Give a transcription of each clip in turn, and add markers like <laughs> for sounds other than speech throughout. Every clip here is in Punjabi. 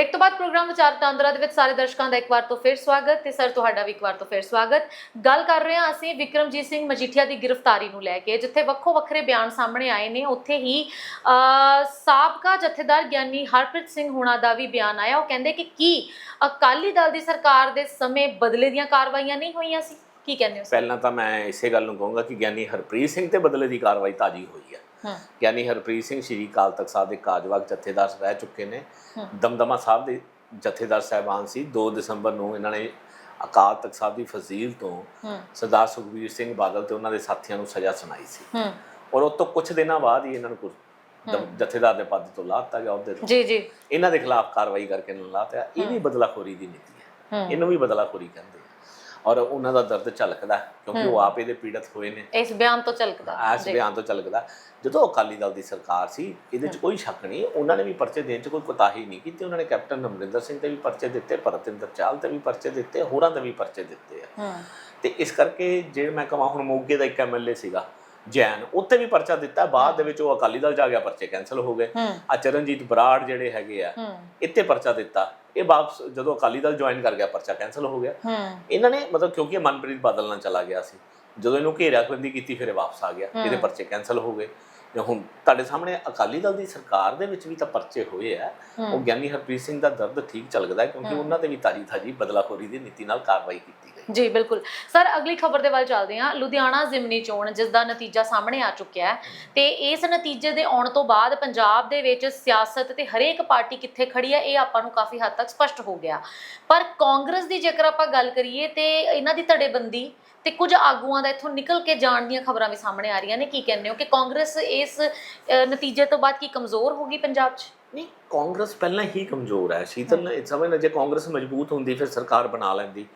ਬ੍ਰੇਕ ਤੋਂ ਬਾਅਦ ਪ੍ਰੋਗਰਾਮ ਵਿਚਾਰ ਵਟਾਂਦਰਾ ਦੇ ਵਿੱਚ ਸਾਰੇ ਦਰਸ਼ਕਾਂ ਦਾ ਇੱਕ ਵਾਰ ਤੋਂ ਫਿਰ ਸਵਾਗਤ ਤੇ ਸਰ, ਤੁਹਾਡਾ ਵੀ ਇੱਕ ਵਾਰ ਤੋਂ ਫਿਰ ਸਵਾਗਤ। ਗੱਲ ਕਰ ਰਹੇ ਹਾਂ ਅਸੀਂ ਵਿਕਰਮਜੀਤ ਸਿੰਘ ਮਜੀਠੀਆ ਦੀ ਗ੍ਰਿਫਤਾਰੀ ਨੂੰ ਲੈ ਕੇ, ਜਿੱਥੇ ਵੱਖੋ ਵੱਖਰੇ ਬਿਆਨ ਸਾਹਮਣੇ ਆਏ ਨੇ। ਉੱਥੇ ਹੀ ਸਾਬਕਾ ਜਥੇਦਾਰ ਗਿਆਨੀ ਹਰਪ੍ਰੀਤ ਸਿੰਘ ਹੁਣਾ ਦਾ ਵੀ ਬਿਆਨ ਆਇਆ। ਉਹ ਕਹਿੰਦੇ ਕਿ ਕੀ ਅਕਾਲੀ ਦਲ ਦੀ ਸਰਕਾਰ ਦੇ ਸਮੇਂ ਬਦਲੇ ਦੀਆਂ ਕਾਰਵਾਈਆਂ ਨਹੀਂ ਹੋਈਆਂ ਸੀ? ਕੀ ਕਹਿੰਦੇ ਹੋ ਪਹਿਲਾਂ ਤਾਂ ਮੈਂ ਇਸੇ ਗੱਲ ਨੂੰ ਕਹੂੰਗਾ ਕਿ ਗਿਆਨੀ ਹਰਪ੍ਰੀਤ ਸਿੰਘ ਤੇ ਬਦਲੇ ਦੀ ਕਾਰਵਾਈ ਤਾਜੀ ਹੋਈ ਹੈ। ਗਿਆਨੀ ਹਰਪ੍ਰੀਤ ਸਿੰਘ ਸ਼੍ਰੀ ਅਕਾਲ ਤਖਤ ਸਾਹਿਬ ਦੇ ਕਾਜਵਾਕ ਜਥੇਦਾਰ ਰਹਿ ਚੁੱਕੇ ਨੇ। ਦਮਦਮਾ ਸਾਹਿਬ ਦੇ ਜਥੇਦਾਰ ਸਾਹਿਬਾਨ ਸੀ। 2 ਦਸੰਬਰ ਨੂੰ ਇਹਨਾਂ ਨੇ ਅਕਾਲ ਤਖਤ ਸਾਹਿਬ ਦੀ ਫਜ਼ੀਲ ਤੋਂ ਸਰਦਾਰ ਸੁਖਬੀਰ ਸਿੰਘ ਬਾਦਲ ਤੇ ਉਹਨਾਂ ਦੇ ਸਾਥੀਆਂ ਨੂੰ ਸਜ਼ਾ ਸੁਣਾਈ ਸੀ। ਔਰ ਉਸ ਤੋਂ ਕੁਝ ਦਿਨਾਂ ਬਾਅਦ ਹੀ ਇਹਨਾਂ ਨੂੰ ਜਥੇਦਾਰ ਦੇ ਪਦ ਤੋਂ ਲਾਤਾ ਗਿਆ ਉਹਦੇ ਤੋਂ ਜੀ ਜੀ। ਇਹਨਾਂ ਦੇ ਖਿਲਾਫ ਕਾਰਵਾਈ ਕਰਕੇ ਇਹਨਾਂ ਨੂੰ ਲਾਤਾ ਇਹ ਵੀ ਬਦਲਾਖੋਰੀ ਦੀ ਨੀਤੀ ਹੈ। ਇਹਨੂੰ ਵੀ ਬਦਲਾਖੋਰੀ ਕਹਿੰਦੇ ਔਰ ਉਹਨਾਂ ਦਾ ਦਰਦ ਝਲਕਦਾ ਕਿਉਂਕਿ ਉਹ ਆਪ ਇਹਦੇ ਪੀੜਤ ਹੋਏ ਨੇ। ਇਸ ਬਿਆਨ ਤੋਂ ਝਲਕਦਾ ਇਸ ਬਿਆਨ ਤੋਂ ਝਲਕਦਾ। ਜਦੋਂ ਅਕਾਲੀ ਦਲ ਦੀ ਸਰਕਾਰ ਸੀ ਇਹਦੇ 'ਚ ਕੋਈ ਸ਼ੱਕ ਨਹੀਂ ਉਹਨਾਂ ਨੇ ਵੀ ਪਰਚੇ ਦੇਣ 'ਚ ਕੋਈ ਕੋਤਾਹੀ ਨਹੀਂ ਕੀਤੀ। ਉਹਨਾਂ ਨੇ ਕੈਪਟਨ ਅਮਰਿੰਦਰ ਸਿੰਘ ਤੇ ਵੀ ਪਰਚੇ ਦਿੱਤੇ ਭਰਤਿੰਦਰ ਚਾਲ ਤੇ ਵੀ ਪਰਚੇ ਦਿੱਤੇ ਹੋਰਾਂ ਤੇ ਵੀ ਪਰਚੇ ਦਿੱਤੇ ਆ। ਹੂੰ। ਤੇ ਇਸ ਕਰਕੇ ਜੇ ਮੈਂ ਕਹਾਂ ਹੁਣ ਮੋਗੇ ਦਾ ਇੱਕ ਐਮਐਲਏ ਸੀਗਾ ਜੈਨ ਉੱਤੇ ਵੀ ਪਰਚਾ ਦਿੱਤਾ ਬਾਅਦ ਦੇ ਵਿੱਚ ਉਹ ਅਕਾਲੀ ਦਲ ਜਾ ਗਿਆ ਪਰਚੇ ਕੈਨਸਲ ਹੋ ਗਏ। ਆ ਚਰਨਜੀਤ ਬਰਾੜ ਜਿਹੜੇ ਹੈਗੇ ਆ ਇੱਥੇ ਪਰਚਾ ਦਿੱਤਾ। ਇਹ ਵਾਪਸ ਜਦੋਂ ਅਕਾਲੀ ਦਲ ਜੁਆਇਨ ਕਰ ਗਿਆ ਪਰਚਾ ਕੈਨਸਲ ਹੋ ਗਿਆ। ਇਹਨਾਂ ਨੇ ਮਤਲਬ ਕਿਉਂਕਿ ਮਨਪ੍ਰੀਤ ਬਾਦਲ ਨਾਲ ਚਲਾ ਗਿਆ ਸੀ। ਜਦੋਂ ਇਹਨੂੰ ਘੇਰਾਬੰਦੀ ਕੀਤੀ ਫਿਰ ਇਹ ਵਾਪਸ ਆ ਗਿਆ। ਇਹਦੇ ਪਰਚੇ ਕੈਨਸਲ ਹੋ ਗਏ। ਜਾਂ ਹੁਣ ਤੁਹਾਡੇ ਸਾਹਮਣੇ ਅਕਾਲੀ ਦਲ ਦੀ ਸਰਕਾਰ ਦੇ ਵਿੱਚ ਵੀ ਤਾਂ ਪਰਚੇ ਹੋਏ ਆ। ਉਹ ਗਿਆਨੀ ਹਰਪ੍ਰੀਤ ਸਿੰਘ ਦਾ ਦਰਦ ਠੀਕ ਚੱਲਦਾ ਕਿਉਂਕਿ ਉਹਨਾਂ ਤੇ ਵੀ ਤਾਜੀ ਤਾਜੀ ਬਦਲਾਖੋਰੀ ਦੀ ਨੀਤੀ ਨਾਲ ਕਾਰਵਾਈ ਕੀਤੀ ਗਈ। ਜੀ ਬਿਲਕੁਲ। ਸਰ ਅਗਲੀ ਖਬਰ ਦੇ ਵੱਲ ਚੱਲਦੇ ਹਾਂ। ਲੁਧਿਆਣਾ ਜ਼ਿਮਨੀ ਚੋਣ ਜਿਸ ਦਾ ਨਤੀਜਾ ਸਾਹਮਣੇ ਆ ਚੁੱਕਿਆ ਹੈ। ਤੇ ਇਸ ਨਤੀਜੇ ਦੇ ਆਉਣ ਤੋਂ ਬਾਅਦ ਪੰਜਾਬ ਦੇ ਵਿੱਚ ਸਿਆਸਤ ਤੇ ਹਰੇਕ ਪਾਰਟੀ ਕਿੱਥੇ ਖੜੀ ਹੈ ਇਹ ਆਪਾਂ ਨੂੰ ਕਾਫੀ ਹੱਦ ਤੱਕ ਸਪਸ਼ਟ ਹੋ ਗਿਆ। ਪਰ ਕਾਂਗਰਸ ਦੀ ਜੇਕਰ ਆਪਾਂ ਗੱਲ ਕਰੀਏ ਤੇ ਇਹਨਾਂ ਦੀ ਧੜੇਬੰਦੀ ਤੇ ਕੁਝ ਆਗੂਆਂ ਦਾ ਇੱਥੋਂ ਨਿਕਲ ਕੇ ਜਾਣ ਦੀਆਂ ਖਬਰਾਂ ਵੀ ਸਾਹਮਣੇ ਆ ਰਹੀਆਂ ਨੇ। ਕੀ ਕਹਿੰਦੇ ਹੋ ਕਿ ਕਾਂਗਰਸ ਇਸ ਨਤੀਜੇ ਤੋਂ ਬਾਅਦ ਕੀ ਕਮਜ਼ੋਰ ਹੋ ਗਈ ਪੰਜਾਬ 'ਚ? ਨਹੀਂ ਕਾਂਗਰਸ ਪਹਿਲਾਂ ਹੀ ਕਮਜ਼ੋਰ ਹੈ ਸ਼ੀਤਲ ਨੇ ਸਮਝਣਾ ਜੇ ਕਾਂਗਰਸ ਮਜ਼ਬੂਤ ਹੁੰਦੀ ਫਿਰ ਸਰਕਾਰ ਬਣਾ ਲੈਂਦੀ।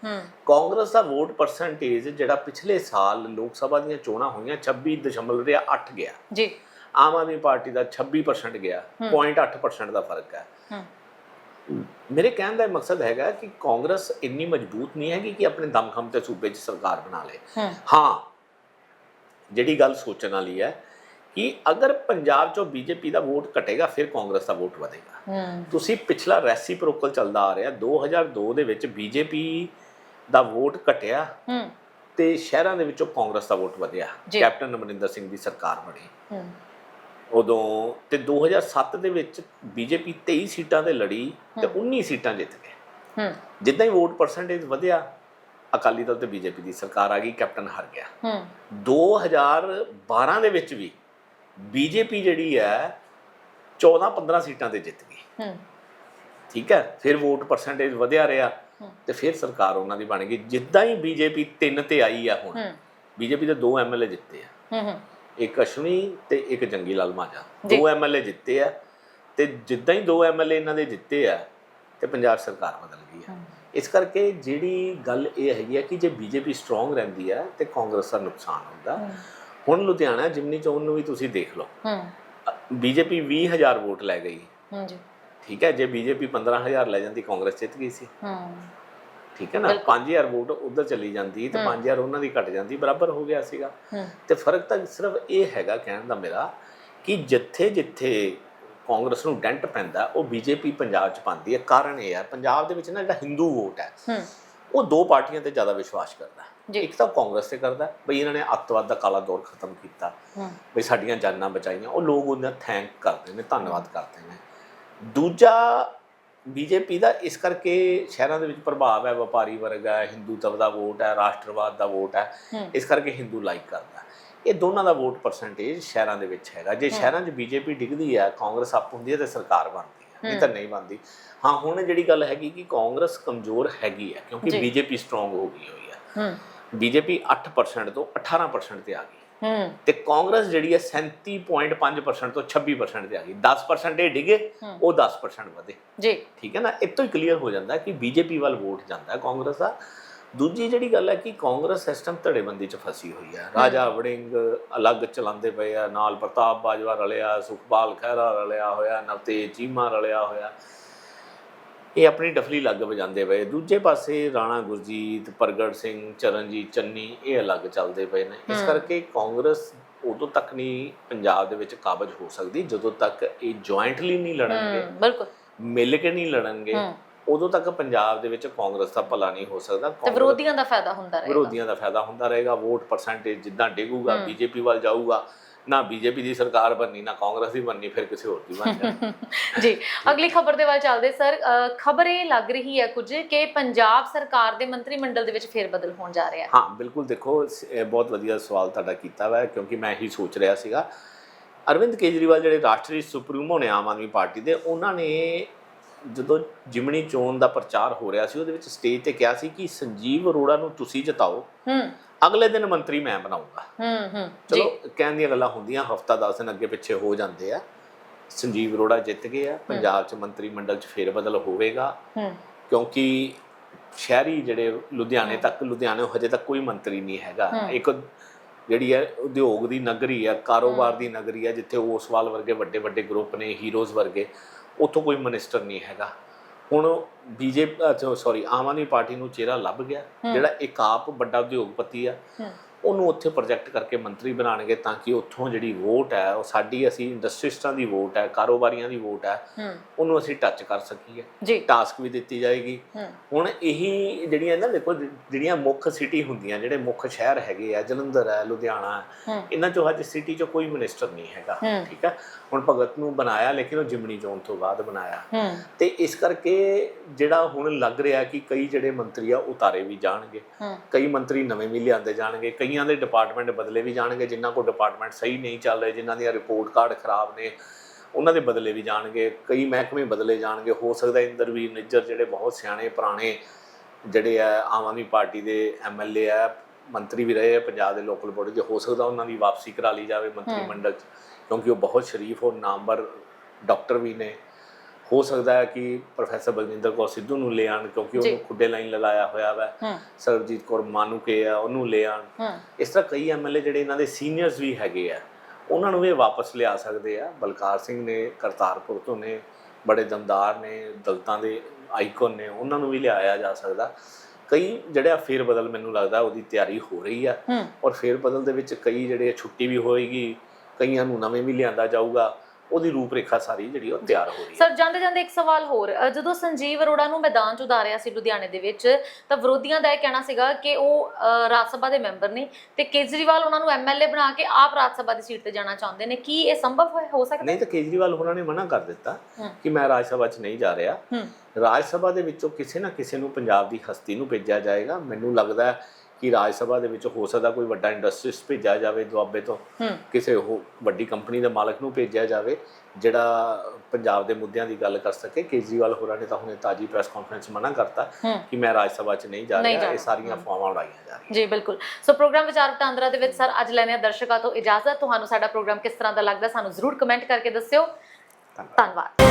ਕਾਂਗਰਸ ਦਾ ਵੋਟ ਪਰਸੈਂਟੇਜ ਜਿਹੜਾ ਪਿਛਲੇ ਸਾਲ ਲੋਕ ਸਭਾ ਦੀਆਂ ਚੋਣਾਂ ਹੋਈਆਂ 26.8 ਗਿਆ। ਜੀ। ਆਮ ਆਦਮੀ ਪਾਰਟੀ ਦਾ 26% ਗਿਆ 0.8% ਦਾ ਫ਼ਰਕ ਹੈ। ਮੇਰੇ ਕਹਿਣ ਦਾ ਇਹ ਮਕਸਦ ਹੈਗਾ ਕਿ ਕਾਂਗਰਸ ਇੰਨੀ ਮਜ਼ਬੂਤ ਨਹੀਂ ਹੈਗੀ ਕਿ ਆਪਣੇ ਦਮਖਮ ਤੇ ਸੂਬੇ 'ਚ ਸਰਕਾਰ ਬਣਾ ਲੇ। ਹਾਂ ਜਿਹੜੀ ਗੱਲ ਸੋਚਣ ਵਾਲੀ ਹੈ ਕਿ ਅਗਰ ਪੰਜਾਬ 'ਚੋਂ ਬੀਜੇਪੀ ਦਾ ਵੋਟ ਘਟੇਗਾ ਫਿਰ ਕਾਂਗਰਸ ਦਾ ਵੋਟ ਵਧੇਗਾ। ਤੁਸੀਂ ਪਿਛਲਾ ਰੈਸੀਪ੍ਰੋਕਲ ਚੱਲਦਾ ਆ ਰਿਹਾ 2002 ਦੇ ਵਿੱਚ ਬੀਜੇਪੀ ਦਾ ਵੋਟ ਘਟਿਆ ਤੇ ਸ਼ਹਿਰਾਂ ਦੇ ਵਿੱਚੋਂ ਕਾਂਗਰਸ ਦਾ ਵੋਟ ਵਧਿਆ। ਕੈਪਟਨ ਅਮਰਿੰਦਰ ਸਿੰਘ ਦੀ ਸਰਕਾਰ ਬਣੀ। ਉਦੋਂ ਤੇ 2007 ਦੇ ਵਿੱਚ ਬੀਜੇਪੀ 23 ਸੀਟਾਂ ਤੇ ਲੜੀ ਤੇ 19 ਸੀਟਾਂ ਜਿੱਤ ਗਏ। ਜਿੱਦਾਂ ਹੀ ਵੋਟ ਪਰਸੈਂਟੇਜ ਵਧਿਆ ਅਕਾਲੀ ਦਲ ਤੇ ਬੀਜੇਪੀ ਦੀ ਸਰਕਾਰ ਆ ਗਈ ਕੈਪਟਨ ਹਾਰ ਗਿਆ। ਹੂੰ। 2012 ਦੇ ਵਿੱਚ ਵੀ ਬੀਜੇਪੀ ਜਿਹੜੀ ਹੈ 14-15 ਸੀਟਾਂ ਤੇ ਜਿੱਤ ਗਈ। ਹੂੰ। ਠੀਕ ਹੈ? ਫਿਰ ਵੋਟ ਪਰਸੈਂਟੇਜ ਵਧਿਆ ਰਿਹਾ। ਤੇ ਫਿਰ ਸਰਕਾਰ ਉਹਨਾਂ ਦੀ ਬਣ ਗਈ। ਜਿੱਦਾਂ ਹੀ ਬੀਜੇਪੀ 3 ਤੇ ਆਈ ਆ ਹੁਣ ਬੀਜੇਪੀ ਦੇ ਦੋ ਐਮਐਲਏ ਜਿੱਤੇ ਆ। ਹੂੰ ਇੱਕ ਅਸ਼ਵਨੀ ਤੇ ਇੱਕ ਜੰਗੀ ਲਾਲ ਮਾਝਾ। ਜੀ। ਦੋ ਐਮਐਲਏ ਜਿੱਤੇ ਆ ਤੇ ਜਿੱਦਾਂ ਹੀ ਦੋ ਐਮਐਲਏ ਇਹਨਾਂ ਦੇ ਜਿੱਤੇ ਆ ਤੇ ਪੰਜਾਬ ਸਰਕਾਰ ਬਦਲ ਗਈ ਆ। ਇਸ ਕਰਕੇ ਜਿਹੜੀ ਗੱਲ ਇਹ ਹੈਗੀ ਆ ਕਿ ਜੇ ਬੀਜੇਪੀ ਸਟਰੋਂਗ ਰਹਿੰਦੀ ਆ ਤੇ ਕਾਂਗਰਸ ਦਾ ਨੁਕਸਾਨ ਹੁੰਦਾ। ਹੁਣ ਲੁਧਿਆਣਾ ਜਿਮਨੀ ਚੋਣ ਨੂੰ ਵੀ ਤੁਸੀਂ ਦੇਖ ਲਓ। ਹੂੰ। ਬੀਜੇਪੀ 20000 ਵੋਟ ਲੈ ਗਈ। ਹੂੰ ਜੀ ਠੀਕ ਹੈ ਜੇ ਬੀਜੇਪੀ 15000 ਲੈ ਜਾਂਦੀ ਕਾਂਗਰਸ ਜਿੱਤ ਗਈ ਸੀ। ਹੂੰ। ਠੀਕ ਹੈ ਨਾ 5000 ਵੋਟ ਉਧਰ ਚਲੀ ਜਾਂਦੀ ਤੇ 5000 ਉਹਨਾਂ ਦੀ ਘਟ ਜਾਂਦੀ ਬਰਾਬਰ ਹੋ ਗਿਆ ਸੀਗਾ। ਤੇ ਫ਼ਰਕ ਤਾਂ ਸਿਰਫ ਇਹ ਹੈਗਾ ਕਹਿਣ ਦਾ ਮੇਰਾ ਕਿ ਜਿੱਥੇ ਜਿੱਥੇ ਕਾਂਗਰਸ ਨੂੰ ਡੈਂਟ ਪੈਂਦਾ ਉਹ ਬੀਜੇਪੀ ਪੰਜਾਬ 'ਚ ਪਾਉਂਦੀ ਹੈ। ਕਾਰਨ ਇਹ ਹੈ ਪੰਜਾਬ ਦੇ ਵਿੱਚ ਨਾ ਜਿਹੜਾ ਹਿੰਦੂ ਵੋਟ ਹੈ ਹੂੰ। ਉਹ ਦੋ ਪਾਰਟੀਆਂ ਤੇ ਜ਼ਿਆਦਾ ਵਿਸ਼ਵਾਸ ਕਰਦਾ। ਹੈ। ਜੀ। ਇੱਕ ਤਾਂ ਕਾਂਗਰਸ ਤੇ ਕਰਦਾ ਬਈ ਇਹਨਾਂ ਨੇ ਅੱਤਵਾਦ ਦਾ ਕਾਲਾ ਦੌਰ ਖਤਮ ਕੀਤਾ। ਬਈ ਸਾਡੀਆਂ ਜਾਨਾਂ ਬਚਾਈਆਂ ਉਹ ਲੋਕ ਉਹਨਾਂ ਥੈਂਕ ਕਰਦੇ ਨੇ ਧੰਨਵਾਦ ਕਰਦੇ ਨੇ। ਦੂਜਾ ਬੀਜੇਪੀ ਦਾ ਇਸ ਕਰਕੇ ਸ਼ਹਿਰਾਂ ਦੇ ਵਿੱਚ ਪ੍ਰਭਾਵ ਹੈ ਵਪਾਰੀ ਵਰਗ ਹੈ ਹਿੰਦੂਤਵ ਦਾ ਵੋਟ ਹੈ ਰਾਸ਼ਟਰਵਾਦ ਦਾ ਵੋਟ ਹੈ ਇਸ ਕਰਕੇ ਹਿੰਦੂ ਲਾਈਕ ਕਰਦਾ। ਇਹ ਦੋਨਾਂ ਦਾ ਵੋਟ ਪਰਸੈਂਟੇਜ ਸ਼ਹਿਰਾਂ ਦੇ ਵਿੱਚ ਹੈਗਾ। ਜੇ ਸ਼ਹਿਰਾਂ 'ਚ ਬੀਜੇਪੀ ਡਿੱਗਦੀ ਹੈ ਕਾਂਗਰਸ ਅਪ ਹੁੰਦੀ ਹੈ ਤੇ ਸਰਕਾਰ ਬਣਦੀ ਹੈ। ਨਹੀਂ ਤਾਂ ਨਹੀਂ ਬਣਦੀ। ਹਾਂ ਹੁਣ ਜਿਹੜੀ ਗੱਲ ਹੈਗੀ ਕਿ ਕਾਂਗਰਸ ਕਮਜ਼ੋਰ ਹੈਗੀ ਹੈ ਕਿਉਂਕਿ। ਬੀਜੇਪੀ ਸਟਰੋਂਗ ਹੋ ਗਈ ਹੋਈ ਹੂੰ। ਬੀਜੇਪੀ 8% ਤੋਂ 18% ਤੇ ਆ ਗਈ। ਹੂੰ। ਤੇ ਕਾਂਗਰਸ ਜਿਹੜੀ ਹੈ 37.5% ਤੋਂ 26% ਤੇ ਆ ਗਈ। 10% ਇਹ ਡਿੱਗੇ। ਉਹ 10% ਵਧੇ। ਜੀ। ਠੀਕ ਹੈ ਨਾ? ਇਹ ਤੋਂ ਹੀ ਕਲੀਅਰ ਹੋ ਜਾਂਦਾ ਕਿ ਬੀਜੇਪੀ ਵੱਲ ਵੋਟ ਜਾਂਦਾ ਕਾਂਗਰਸ ਦਾ। ਦੂਜੀ ਜਿਹੜੀ ਗੱਲ ਹੈ ਕਿ ਕਾਂਗਰਸ ਸਿਸਟਮ ਧੜੇਬੰਦੀ 'ਚ ਫਸੀ ਹੋਈ ਹੈ। ਰਾਜਾ ਵੜਿੰਗ ਅਲੱਗ ਚਲਾਉਂਦੇ ਪਏ ਆ ਨਾਲ ਪ੍ਰਤਾਪ ਬਾਜਵਾ ਰਲਿਆ ਸੁਖਪਾਲ ਖਹਿਰਾ ਰਲਿਆ ਹੋਇਆ ਨਵਤੇਜ ਚੀਮਾ ਰਲਿਆ ਹੋਇਆ। ਇਹ ਆਪਣੀ ਡਫਲੀ ਲੱਗ ਵਜਾਉਂਦੇ ਪਏ। ਦੂਜੇ ਪਾਸੇ ਰਾਣਾ ਗੁਰਜੀਤ ਪ੍ਰਗਟ ਸਿੰਘ ਚਰਨਜੀਤ ਚੰਨੀ ਇਹ ਅਲੱਗ ਚੱਲਦੇ ਪਏ ਨੇ। ਇਸ ਕਰਕੇ ਕਾਂਗਰਸ ਉਦੋਂ ਤੱਕ ਨਹੀਂ ਪੰਜਾਬ ਦੇ ਵਿੱਚ ਕਾਬਜ ਹੋ ਸਕਦੀ ਜਦੋਂ ਤੱਕ ਇਹ ਜੁਆਇੰਟਲੀ ਨਹੀਂ ਲੜਨਗੇ। ਬਿਲਕੁਲ। ਮਿਲ ਕੇ ਨਹੀਂ ਲੜਨਗੇ ਉਦੋਂ ਤੱਕ ਪੰਜਾਬ ਦੇ ਵਿੱਚ ਕਾਂਗਰਸ ਦਾ ਭਲਾ ਨਹੀਂ ਹੋ ਸਕਦਾ। ਤੇ ਵਿਰੋਧੀਆਂ ਦਾ ਫਾਇਦਾ ਹੁੰਦਾ ਰਹੇਗਾ। ਵਿਰੋਧੀਆਂ ਦਾ ਫਾਇਦਾ ਹੁੰਦਾ ਰਹੇਗਾ ਵੋਟ ਪਰਸੈਂਟੇਜ ਜਿੱਦਾਂ ਡਿੱਗੂਗਾ। ਬੀਜੇਪੀ ਵੱਲ ਜਾਊਗਾ ਨਾ ਬੀਜੇਪੀ ਦੀ ਸਰਕਾਰ ਬਣਨੀ ਨਾ ਕਾਂਗਰਸ ਦੀ ਬਣਨੀ ਫਿਰ ਕਿਸੇ ਹੋਰ ਦੀ ਬਣ ਜਾਣੀ। <laughs> ਜੀ ਅਗਲੀ ਖਬਰ ਦੇ ਵੱਲ ਚੱਲਦੇ ਸਰ ਖਬਰ ਇਹ ਲੱਗ ਰਹੀ ਹੈ ਕੁਝ ਕਿ ਪੰਜਾਬ ਸਰਕਾਰ ਦੇ ਮੰਤਰੀ ਮੰਡਲ ਦੇ ਵਿੱਚ ਫੇਰ ਬਦਲ ਹੋਣ ਜਾ ਰਿਹਾ ਹੈ। ਹਾਂ ਬਿਲਕੁਲ ਦੇਖੋ ਬਹੁਤ ਵਧੀਆ ਸਵਾਲ ਤੁਹਾਡਾ ਕੀਤਾ ਵਾ ਕਿਉਂਕਿ ਮੈਂ ਇਹੀ ਸੋਚ ਰਿਹਾ ਸੀਗਾ। ਅਰਵਿੰਦ ਕੇਜਰੀਵਾਲ ਜਿਹੜੇ ਰਾਸ਼ਟਰੀ ਸੁਪਰੀਮੋ ਨੇ ਆਮ ਆਦਮੀ ਪਾਰਟੀ ਦੇ ਉਹਨਾਂ ਨੇ ਜਦੋਂ ਜਿਮਣੀ ਚੋਣ ਦਾ ਪ੍ਰਚਾਰ ਹੋ ਰਿਹਾ ਸੀ ਉਹਦੇ ਵਿੱਚ ਸਟੇਜ ਤੇ ਕਿਹਾ ਸੀ ਕਿ ਸੰਜੀਵ ਅਰੋੜਾ ਨੂੰ ਤੁਸੀਂ ਜਿਤਾਓ। ਹੂੰ। ਅਗਲੇ ਦਿਨ ਮੰਤਰੀ ਮੈਂ ਬਣਾਉਂਗਾ। ਹੂੰ ਹੂੰ ਚਲੋ ਕਹਿਣ ਦੀਆਂ ਗੱਲਾਂ ਹੁੰਦੀਆਂ ਹਫਤਾ 10 ਦਿਨ ਅੱਗੇ ਪਿੱਛੇ ਹੋ ਜਾਂਦੇ ਆ। ਸੰਜੀਵ ਅਰੋੜਾ ਜਿੱਤ ਗਏ ਆ ਪੰਜਾਬ 'ਚ ਮੰਤਰੀ ਮੰਡਲ 'ਚ ਫੇਰ ਬਦਲ ਹੋਵੇਗਾ। ਹੂੰ। ਕਿਉਂਕਿ ਸ਼ਹਿਰੀ ਜਿਹੜੇ ਲੁਧਿਆਣੇ ਤੱਕ ਲੁਧਿਆਣੇ ਹਜੇ ਤੱਕ ਕੋਈ ਮੰਤਰੀ ਨਹੀਂ ਹੈਗਾ। ਇੱਕ ਜਿਹੜੀ ਹੈ ਉਦਯੋਗ ਦੀ ਨਗਰੀ ਹੈ ਕਾਰੋਬਾਰ ਦੀ ਨਗਰੀ ਹੈ ਜਿੱਥੇ ਓਸਵਾਲ ਵਰਗੇ ਵੱਡੇ ਵੱਡੇ ਗਰੁੱਪ ਨੇ ਹੀਰੋਜ਼ ਵਰਗੇ ਉੱਥੋਂ ਕੋਈ ਮਿਨਿਸਟਰ ਨਹੀਂ ਹੈਗਾ। ਹੁਣ BJP sorry Aam Aadmi party ਨੂੰ ਚਿਹਰਾ ਲੱਭ ਗਿਆ। ਜਿਹੜਾ ਇੱਕ ਆਪ ਵੱਡਾ ਉਦਯੋਗਪਤੀ ਆ ਉਹਨੂੰ ਉੱਥੇ ਪ੍ਰੋਜੈਕਟ ਕਰਕੇ ਮੰਤਰੀ ਬਣਾਣਗੇ ਤਾਂ ਕਿ ਉੱਥੋਂ ਜਿਹੜੀ ਵੋਟ ਹੈ ਉਹ ਸਾਡੀ ਅਸੀਂ ਇੰਡਸਟਰੀਸਟਾਂ ਦੀ ਵੋਟ ਹੈ ਕਾਰੋਬਾਰੀਆਂ ਦੀ ਵੋਟ ਹੈ ਉਹਨੂੰ ਅਸੀਂ ਟੱਚ ਕਰ ਸਕੀਏ। ਟਾਸਕ ਵੀ ਦਿੱਤੀ ਜਾਏਗੀ। ਹੁਣ ਇਹੀ ਜਿਹੜੀਆਂ ਨਾ ਦੇਖੋ ਜਿਹੜੀਆਂ ਮੁੱਖ ਸਿਟੀ ਹੁੰਦੀਆਂ ਜਿਹੜੇ ਮੁੱਖ ਸ਼ਹਿਰ ਹੈਗੇ ਆ ਜਲੰਧਰ ਹੈ ਲੁਧਿਆਣਾ ਇਹਨਾਂ ਚੋਂ ਅੱਜ ਸਿਟੀ 'ਚ ਕੋਈ ਮਿਨਿਸਟਰ ਨਹੀਂ ਹੈਗਾ। ਠੀਕ ਹੈ? ਹੁਣ ਭਗਤ ਨੂੰ ਬਣਾਇਆ ਲੇਕਿਨ ਉਹ ਜਿਮਣੀ ਚੋਣ ਤੋਂ ਬਾਅਦ ਬਣਾਇਆ। ਤੇ ਇਸ ਕਰਕੇ ਜਿਹੜਾ ਹੁਣ ਲੱਗ ਰਿਹਾ ਕਿ ਕਈ ਜਿਹੜੇ ਮੰਤਰੀ ਆ ਉਤਾਰੇ ਵੀ ਜਾਣਗੇ। ਕਈ ਮੰਤਰੀ ਨਵੇਂ ਵੀ ਲਿਆਂਦੇ ਜਾਣਗੇ ਕਈਆਂ ਦੇ ਡਿਪਾਰਟਮੈਂਟ ਬਦਲੇ ਵੀ ਜਾਣਗੇ ਜਿਨ੍ਹਾਂ ਕੋਲ ਡਿਪਾਰਟਮੈਂਟ ਸਹੀ ਨਹੀਂ ਚੱਲ ਰਹੇ ਜਿਨ੍ਹਾਂ ਦੀਆਂ ਰਿਪੋਰਟ ਕਾਰਡ ਖਰਾਬ ਨੇ ਉਹਨਾਂ ਦੇ ਬਦਲੇ ਵੀ ਜਾਣਗੇ। ਕਈ ਮਹਿਕਮੇ ਬਦਲੇ ਜਾਣਗੇ। ਹੋ ਸਕਦਾ ਇੰਦਰਵੀਰ ਨਿੱਜਰ ਜਿਹੜੇ ਬਹੁਤ ਸਿਆਣੇ ਪੁਰਾਣੇ ਜਿਹੜੇ ਆ ਆਮ ਆਦਮੀ ਪਾਰਟੀ ਦੇ ਐਮਐਲਏ ਆ ਮੰਤਰੀ ਵੀ ਰਹੇ ਆ ਪੰਜਾਬ ਦੇ ਲੋਕਲ ਬੋਡੀ ਦੇ ਹੋ ਸਕਦਾ ਉਹਨਾਂ ਦੀ ਵਾਪਸੀ ਕਰਾ ਲਈ ਜਾਵੇ ਮੰਤਰੀ। ਮੰਡਲ 'ਚ। ਕਿਉਂਕਿ ਉਹ ਬਹੁਤ ਸ਼ਰੀਫ ਔਰ ਨਾਮਵਰ ਡਾਕਟਰ ਵੀ ਨੇ। ਹੋ ਸਕਦਾ ਹੈ ਕਿ ਪ੍ਰੋਫੈਸਰ ਬਲਜਿੰਦਰ ਕੌਰ ਸਿੱਧੂ ਨੂੰ ਲੈ ਆਣ ਕਿਉਂਕਿ। ਉਹਨੂੰ ਖੁੱਡੇ ਲਾਈਨ ਲਗਾਇਆ ਹੋਇਆ ਵਾ। ਹੂੰ। ਸਰਬਜੀਤ ਕੌਰ ਮਾਨੂਕੇ ਆ ਉਹਨੂੰ ਲੈ ਆਣ ਇਸ ਤਰ੍ਹਾਂ ਕਈ ਐਮਐਲਏ ਜਿਹੜੇ ਇਹਨਾਂ ਦੇ ਸੀਨੀਅਰਸ ਵੀ ਹੈਗੇ ਆ ਉਹਨਾਂ ਨੂੰ ਇਹ ਵਾਪਸ ਲਿਆ ਸਕਦੇ ਆ। ਬਲਕਾਰ ਸਿੰਘ ਨੇ ਕਰਤਾਰਪੁਰ ਤੋਂ ਨੇ ਬੜੇ ਦਮਦਾਰ ਨੇ ਦਲਤਾਂ ਦੇ ਆਈਕਨ ਨੇ ਉਹਨਾਂ ਨੂੰ ਵੀ ਲਿਆਇਆ ਜਾ ਸਕਦਾ। ਕਈ ਜਿਹੜਾ ਫੇਰ ਬਦਲ ਮੈਨੂੰ ਲੱਗਦਾ ਉਹਦੀ ਤਿਆਰੀ ਹੋ ਰਹੀ ਆ। ਔਰ ਫੇਰ ਬਦਲ ਦੇ ਵਿੱਚ ਕਈ ਜਿਹੜੇ ਛੁੱਟੀ ਵੀ ਹੋਏਗੀ ਕਈਆਂ ਨੂੰ ਨਵੇਂ ਵੀ ਲਿਆਂਦਾ ਜਾਊਗਾ ਉਹਦੀ ਰੂਪਰੇਖਾ ਸਾਰੀ ਜਿਹੜੀ ਉਹ ਤਿਆਰ ਹੋ ਰਹੀ ਹੈ। ਸਰ ਜਾਂਦੇ ਜਾਂਦੇ ਇੱਕ ਸਵਾਲ ਹੋਰ ਜਦੋਂ ਸੰਜੀਵ ਅਰੋੜਾ ਨੂੰ ਮੈਦਾਨ 'ਚ ਉਤਾਰਿਆ ਸੀ ਲੁਧਿਆਣੇ ਦੇ ਵਿੱਚ ਤਾਂ ਵਿਰੋਧੀਆਂ ਦਾ ਇਹ ਕਹਿਣਾ ਸੀਗਾ ਕਿ ਉਹ ਰਾਜ ਸਭਾ ਦੇ ਮੈਂਬਰ ਨੇ ਤੇ ਕੇਜਰੀਵਾਲ ਉਹਨਾਂ ਨੂੰ ਐਮਐਲਏ ਬਣਾ ਕੇ ਆਪ ਰਾਜ ਸਭਾ ਦੀ ਸੀਟ ਤੇ ਜਾਣਾ ਚਾਹੁੰਦੇ ਨੇ। ਕੀ ਇਹ ਸੰਭਵ ਹੋ- ਸਕਦਾ? ਨਹੀਂ ਤਾਂ ਕੇਜਰੀਵਾਲ ਹੋਰਾਂ ਨੇ ਮਨਾ ਕਰ ਦਿੱਤਾ। ਕਿ ਮੈਂ ਰਾਜ ਸਭਾ 'ਚ ਨਹੀਂ ਜਾ ਰਿਹਾ। ਰਾਜ ਸਭਾ ਦੇ ਵਿੱਚੋਂ ਕਿਸੇ ਨਾ ਕਿਸੇ ਨੂੰ ਪੰਜਾਬ ਦੀ ਹਸਤੀ ਨੂੰ ਭੇਜਿਆ ਜਾਏਗਾ। ਮੈਨੂੰ ਲੱਗਦਾ ਹੈ ਕਿ ਰਾਜ ਸਭਾ ਦੇ ਵਿੱਚ ਹੋ ਸਕਦਾ ਕੋਈ ਵੱਡਾ ਇੰਡਸਟਰੀਸਟ ਭੇਜਿਆ ਜਾਵੇ ਦੁਆਬੇ ਤੋਂ ਕਿਸੇ ਉਹ ਵੱਡੀ ਕੰਪਨੀ ਦੇ ਮਾਲਕ ਨੂੰ ਭੇਜਿਆ ਜਾਵੇ ਜਿਹੜਾ ਪੰਜਾਬ ਦੇ ਮੁੱਦਿਆਂ ਦੀ ਗੱਲ ਕਰ ਸਕੇ। ਕੇਜਰੀਵਾਲ ਹੋਰਾਂ ਨੇ ਤਾਂ ਹੁਣੇ ਤਾਜੀ ਪ੍ਰੈਸ ਕਾਨਫਰੰਸ ਮਨਾ ਕਰਤਾ ਕਿ ਮੈਂ ਰਾਜ ਸਭਾ 'ਚ ਨਹੀਂ ਜਾ ਰਿਹਾ ਇਹ। ਸਾਰੀਆਂ ਅਫਵਾਹਾਂ ਉਡਾਈਆਂ ਜਾ ਰਹੀਆਂ। ਜੀ ਬਿਲਕੁਲ। ਸੋ ਪ੍ਰੋਗਰਾਮ ਵਿਚਾਰ ਵਟਾਂਦਰਾ ਦੇ ਵਿੱਚ ਸਰ ਅੱਜ ਲੈਣੇ ਆ ਦਰਸ਼ਕਾਂ ਤੋਂ ਇਜਾਜ਼ਤ। ਤੁਹਾਨੂੰ ਸਾਡਾ ਪ੍ਰੋਗਰਾਮ ਕਿਸ ਤਰ੍ਹਾਂ ਦਾ ਲੱਗਦਾ ਸਾਨੂੰ ਜ਼ਰੂਰ ਕਮੈਂਟ ਕਰਕੇ ਦੱਸਿਓ। ਧੰਨਵਾਦ।